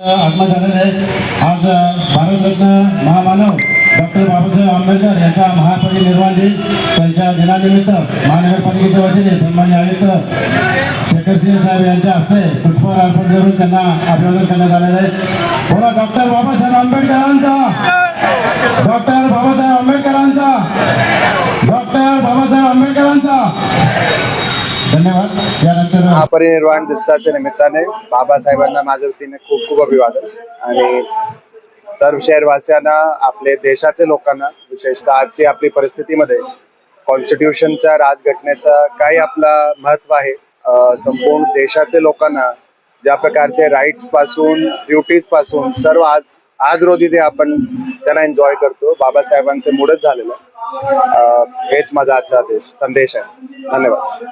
आगमन झालेलं आहे. आज भारतरत्न महामानव डॉक्टर बाबासाहेब आंबेडकर यांचा महापरिनिर्वाण दिन. त्यांच्या दिनानिमित्त महानगरपालिकेच्या वतीने सन्मान्य आयुक्त शेखर सिंह साहेब यांच्या हस्ते पुष्पहार अर्पण करून त्यांना अभिवादन करण्यात आलेलं आहे. बोला डॉक्टर बाबासाहेब आंबेडकरांचा. डॉक्टर बाबासाहेब आंबेडकरांचा. डॉक्टर बाबासाहेब आंबेडकरांचा. धन्यवाद. त्यानंतर महापरिनिर्वाण दिवसाच्या निमित्ताने बाबासाहेबांना माझ्या वतीने खूप खूप अभिवादन. आणि सर्व शहरवासियांना आपले देशाचे लोकांना विशेषतः आजची आपली परिस्थितीमध्ये कॉन्स्टिट्यूशनच्या राजघटनेचा काय आपला महत्त्व आहे. संपूर्ण देशाचे लोकांना ज्या प्रकारचे राईट्सपासून ड्युटीजपासून सर्व आज आज रोजी जे आपण त्यांना एन्जॉय करतो बाबासाहेबांचे मुडच झालेलं हेच माझा आजचा संदेश आहे. धन्यवाद.